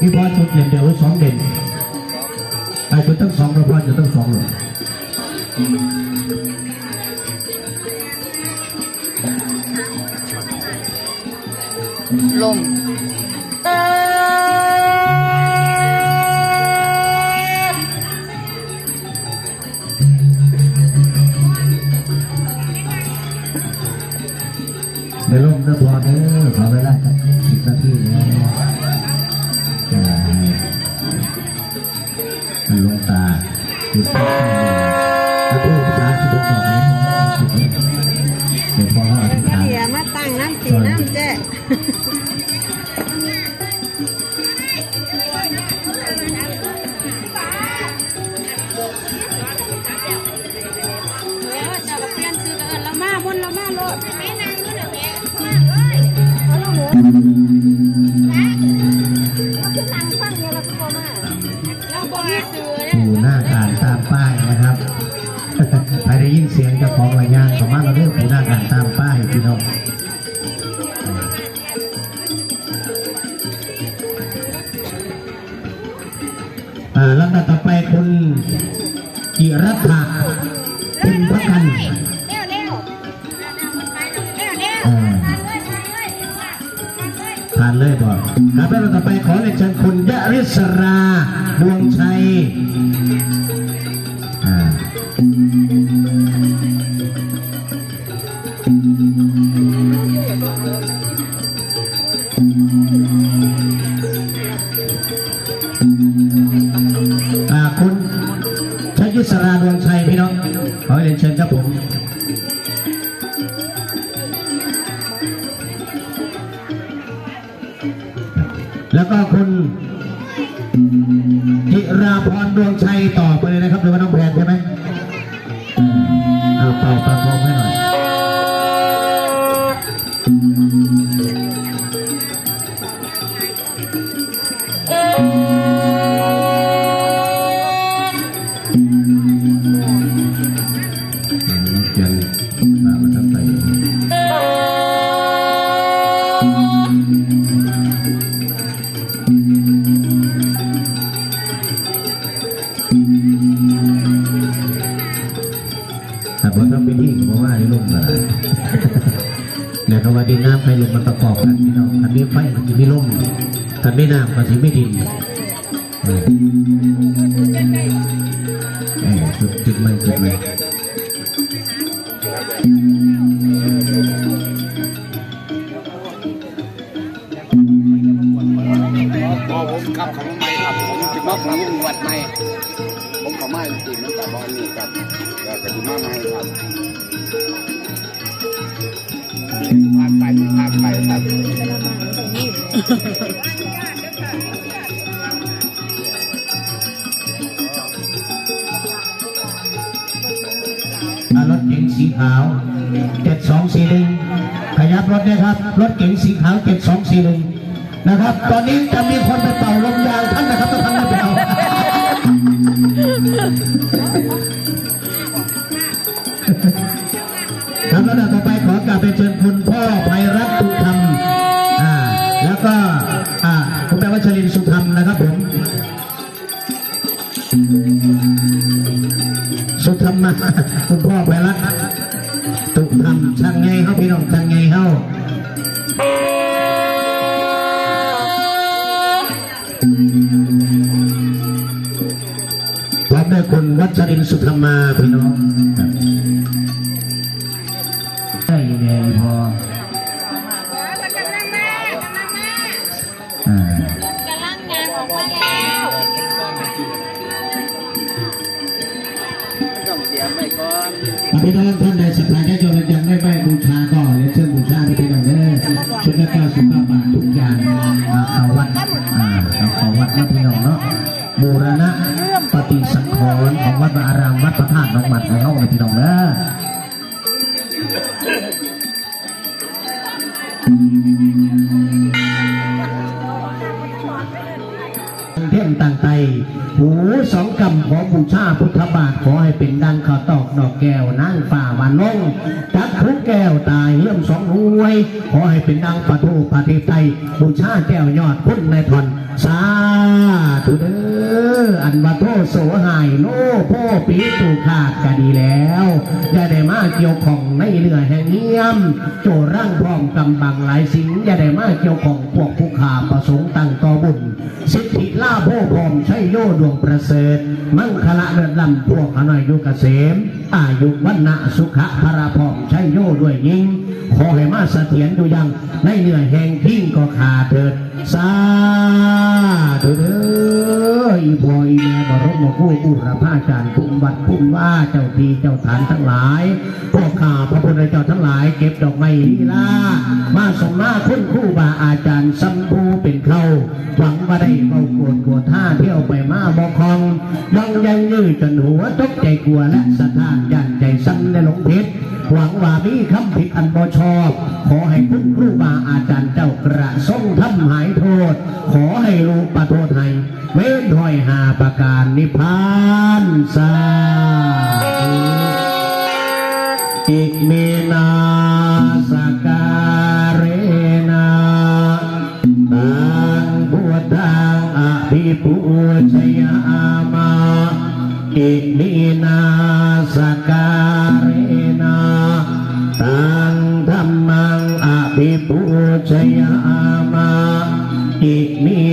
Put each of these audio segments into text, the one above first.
มีพอชุดเด่นเดียวสองเด่นไอ้จุดตั้งสองเราพอจะตั้งสองเลยลม เสียมาตั้งน้ำสีน้ำเจ๊เออจะเปลี่ยนชื่อเอินละมามาโลดแม่นางก็เดี๋ยวแม่มาเลยเอาละหมู สามารถเราเรียกผู้หน้าการตามป้ายพี่น้องอ่าลำดับต่อไปคุณจิรัตน์คุณพระกันผ่านเลยบอกครับแล้วต่อไปขอเรียนเชิญคุณยะริศรา แล้วก็คุณจิราพรดวงชัยต่อไปเลยนะครับหรือว่าน้องแพนใช่ไหมเอาเป่าประคองให้หน่อย ลมมันประกอบกันพี่น้องอันนี้ไฟมันจะไม่ล่มถ้าไม่น้ำก็จะไม่ดินเออเออจุดจุดไม่จุดไม่พอผมกลับเขาไม่ครับผมจะมาผมวัดใหม่ผมเขาไม่จริงๆมันแต่บอลนี่ครับแล้วก็จะมาใหม่ครับ ครับรถเก๋งสีขาวเจ็ดสองสี่หนึ่งขยับรถด้วยครับ รถเก๋งสีขาวเจ็ดสองสี่หนึ่งนะครับ ตอนนี้จะมีคนไปเป่าลมยางท่านนะครับท่านไม่ไปเอาครับแล้วต่อไปขอกราบเป็นเชิญคุณพ่อไพรัต มะคุณพ่อไปรักตุกทำช่างไงเขาพี่น้องช่างไงเขาพร้อมด้วยคุณวัชรินทร์สุธรรมาพี่น้องครับได้ยังไงพออ่า กำลังงานออกมาแล้วต้องเตรียมไว้ก่อนท่านใดศรัทธาญาติโยมยังได้ไหว้บูชาก็เรียนเชิญบูชาที่พี่น้องเด้อชุดละเก้าสิบเก้าบาททุกอย่างอ่าเขาวัดอ่าเอาเขาวัดนะพี่น้องเนาะบูรณะปฏิสังขรณ์ของวัดวาอารามวัดพระธาตุหนองหมัดในห้องเลยพี่น้องเด้อ สองคำขอบูชาพุทธบาทขอให้เป็นดังข้าวตอกดอกแก้วนั่งฝ่าวันลง จักทุกแก้วตายเลื่อมสองรวย ขอให้เป็นดังปะทูปฏิไตยบูชาแก้วยอดคุณในทอนสาธุเด้ออันบาโทโสหายโลโพปีตูขาดก็ดีแล้วอย่าได้มาเกี่ยวของในเรือแห่งเงียม โจร่างพร้อมกำบังหลายสิ่งอย่าได้มาเกี่ยวของพวกผู้ขาประสงค์ตั้งต่อบุญสิทธิล่าโพพรหมใช่โยดวงประเสริฐมั่งคละเลิศลำพวกขน่อยยุกเกษมอายุวันนะสุขะพระพรหมใช่โยด้วยยิงขอให้มาเสถียรดูยังในเหนื่อยแห่งทิ้งก็ขาเถิดสาธุเด้ออีพออีแม่บรมครูอุรพาจารย์ภูมิวัดภูมิว่าเจ้าทีเจ้าฐานทั้งหลายพวกข้าพระพุทธเจ้าทั้งหลาย เก็บดอกไม้ลีลามาสมมาคุณครูบาอาจารย์สัมภูเป็นเข้าหวังว่าได้เบาโกรธกลัวท่าเที่ยวไปมาบอคองยังยังยืดจนหัวตกใจกลัวและสะท้านยัน ใจซ้ำในหลงผิดหวังว่ามีคำผิดอันบ่ชอบ ขอให้คุณครูบาอาจารย์เจ้ากระทรงทำหายโทษ ขอให้รู้ประโทษให้เว้นถอยหาประการนิพพานสาอิเมนาสการเรนาตังพุทธังอภิปุชยามาอิม อิมิ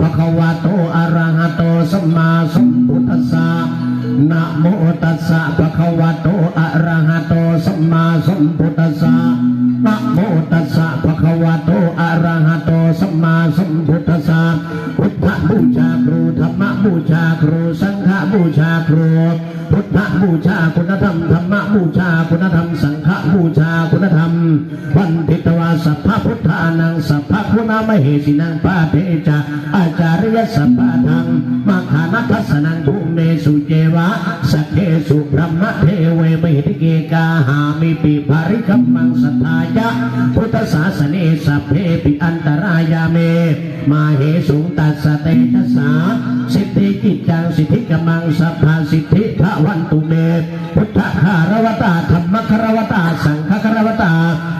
ภะคะวะโตอะระหะโตสัมมาสัมพุทธัสสะนะโมตัสสะภะคะวะโตอะระหะโตสัมมาสัมพุทธัสสะนะโมตัสสะภะคะวะโตอะระหะโตสัมมาสัมพุทธัสสะพุทธบูชาครูธรรมบูชาครูสังฆบูชาครูพุทธบูชาคุณธรรมธรรมบูชาคุณ สัพพะคุณามเหสินังปาเทจาอาจารยสัพพทังมาขานัทัสนังภูเมสุเจวะสักเคสุบรมเทเวมิติเกกาหามิปิภาริคัมมังสัทธายะพุทธศาสเนสัพเพปิอันตรายาเม มาเหสุตัสเตชะสาสิทธิกิจจังสิทธิกมังสัพพาสิทธิพระวันตุเมพุทธคารวตาธรรมคารวตาสังฆคารวตา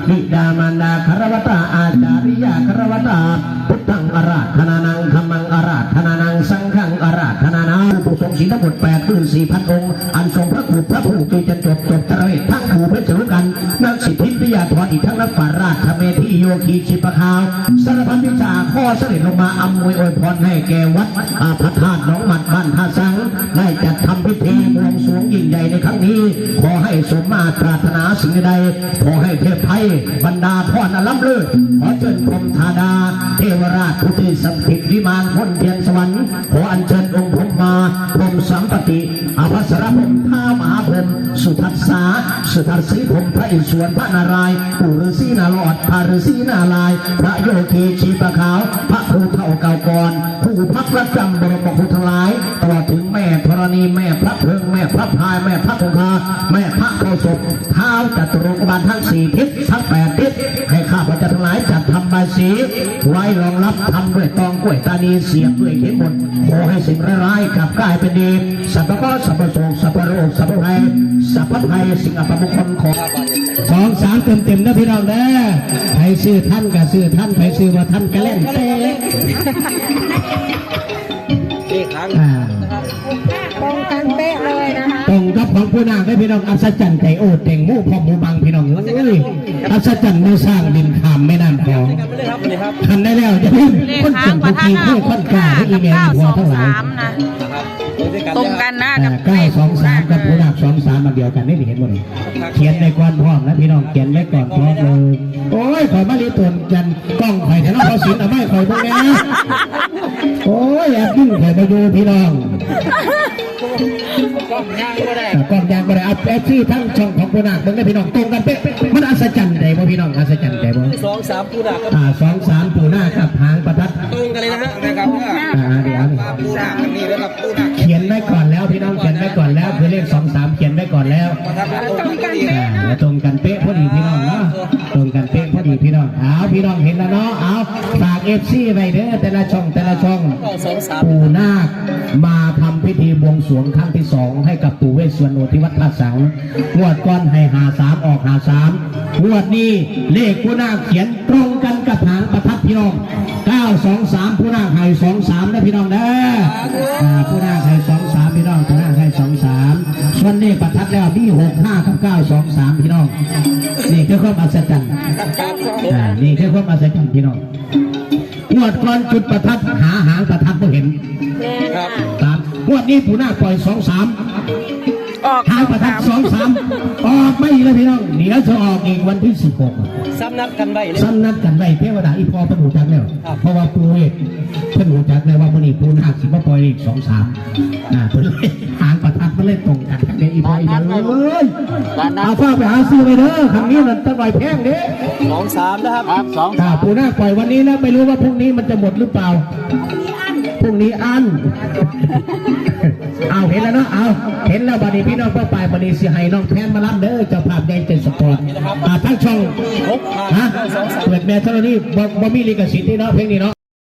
บิดามารดาคารวตาอาจาริยาคารวตาพุทธังอาราธนานังธรรมังอาราธนานังสังฆังอาราธนานังผู้ทรงศีลทั้งหมดแปดหมื่นสี่พันองค์อันทรงพระคุณพระผู้คือจะจบจบตระเวททั้งผู้เพชรกันนักสิทธิพิยาธรอีกทั้งนักปราราชเมธีโยคีชิปะขาวสารพันวิชาข้อเสด็จลงมาอำนวยอวยพรให้แก่วัดอาพระธาตุหนองหมัดบ้านท่าสังได้ นี้ ขอให้สมมาตรปรารถนาสิ่งใด ขอให้เทพไทยบรรดาพ่อนล้ำเลิศขอเชิญพรหมธาดา เทวราชผู้ที่สัมผิดวิมานพ้นเทียนสวรรค์ ขออัญเชิญองค์พรมมาพรมสัมปติอาภัสรพรมท้ามหาพรมสุทัสสาสุทัสสีพรมพระอิศวรพระนารายณ์ปู่ฤาษีนาลอดพระฤาษีนาลาย พระโยคีชีปะขาว พระภูเท่าเก่ากรผู้พักประจำบรมครูทั้งหลาย ตลอดถึงแม่ธรณีแม่พระเพลิงแม่พระพายแม่พระคงคาแม่พระโพธิ์ศพเท้าจัตุรงกบาลทั้งสี่ทิศทั้งแปดทิศให้ข้าพเจ้าทั้งหลายจัดทำใบาสี ไว้รองรับทำด้วยตองกล้วยตานีเสียบด้วยเข็มหมดขอให้สิ่งร้ายๆกลับกลายเป็นดีสัพพะก็สัพพะโสกสัพพะโรคสัพพะภัยสัพพะภัยสิ่งอัปมงคลของสองสามเต็มเต็มนะพี่น้องนะใครซื้อท่านกับซื้อท่านใครซื้อว่าท่านก็เล่นเต้อ่ ผู้นางได้พี่น้องอัศจรรย์ใจโอดเต่งหมู่พ่อหมู่บังพี่น้องเอ้ยอัศจรรย์ไม่สร้างดินขามไม่นานของทำได้แล้วจะเล่นเลคนขาเก่งปทุระกธาทีนเพื่อคนกล้าและอีเมลเก้าพสอองทั้งหลา สายมนะตรงกันนะกับเก้าสองสามกับผู้นางสองสามมันเดียวกันนี่เห็นหมดเลยเขียนในก่อนพร้อมนะพี่น้องเขียนไว้ก่อนพร้อมเลยโอ้ยข่อยมาลีตวนจันกล้องข่อยแต่ละเขาสินเอาไม่ข่อยพวกนี้นะโอ้ยแอบยิ่งข่อยมาดูพี่น้องก็ย่างก็ได้แต่ก่อนยางบ่ได้เอาแอปซี่ทั้งช่องของปูนาคเบิ่งได้พี่น้องตรงกันเป๊ะมันอัศจรรย์ใจบ่พี่น้องอัศจรรย์ใจบ่สองสามปูดักอ่าสองสามปูนาคกับหางประทัดตรงกันเลยนะฮะนะครับอ่าเดี๋ยวปูดักกันนี่นะครับปูดักเขียนไก่อนแล้วมาทำตรงกันดีอ่าแล้วตรงกันเป๊ะพอดีพี่น้องเนาะตรงกันเป๊ะพอดีพี่น้องเอาพี่น้องเห็นแล้วเนาะเอาฝากเอฟซีไว้เด้อแต่ละช่องแต่ละช่องก็สองสามปู่นาคมาทำพิธีบวงสรวงครั้งที่สองให้กับปู่เวสสวรรณโอที่วัดท่าสังงวดก้อนให้หาสามออกหาสามงวดนี้เลขผู้นาคเขียนตรงกันกับหางประทัดพี่น้อง923ผู้นาคให้23นะพี่น้องเด้ออ่าผู้นาคให้23พี่น้องผู้นาคให้23ส่ วนเลขประทัดแล้วมี65กับ923พี่น้อง นี่คือความอัศจรรย์อ่านี่คือความอัศจรรย์พี่น้องงวดก่อนจุดประทัดหาหางประทัดไม่เห็น ครับสามงวดนี้ผู้นาคปล่อยสองสาม ออกทางประทัดสองสามออกไม่อีกแล้วพี่น้องเดี๋ยวจะออกอีกวันที่สิบหกซ้ำนัดกันไว้เลยซ้ำนัดกันไว้เทวดาอีพอเป็นหูจักแล้วเพราะว่าปูเอกเพิ่นหูจักเลยว่ามันนี้ปูนาคสิมาปล่อยอีกสองสามอ่าเพิ่นเลยหางประทัดมันเลยตรงกันกับเด็กอีพออีกอย่างเลยเอาฟ้าไปหาซื้อไปเด้อครั้งนี้มันต้องปล่อยแพงเด้สองสามนะครับครับสองถ้าปูนาคปล่อยวันนี้แล้วไม่รู้ว่าพรุ่งนี้มันจะหมดหรือเปล่าพรุ่งนี้อัน เอาเห็นแล้วเนาะเอาเห็นแล้วบัดนี้พี่น้องเป้าปลายบัดนี้สิให้น้องแพนมารับเด้อเจ้าภาพใหญ่เจ็ดสปอร์ตอ่าทั้งช่องหกห้าฮะสองสามเปิดแม่เท่านี้บ่บ่มีลิขสิทธิ์นี่เนาะเพลงนี้เนาะ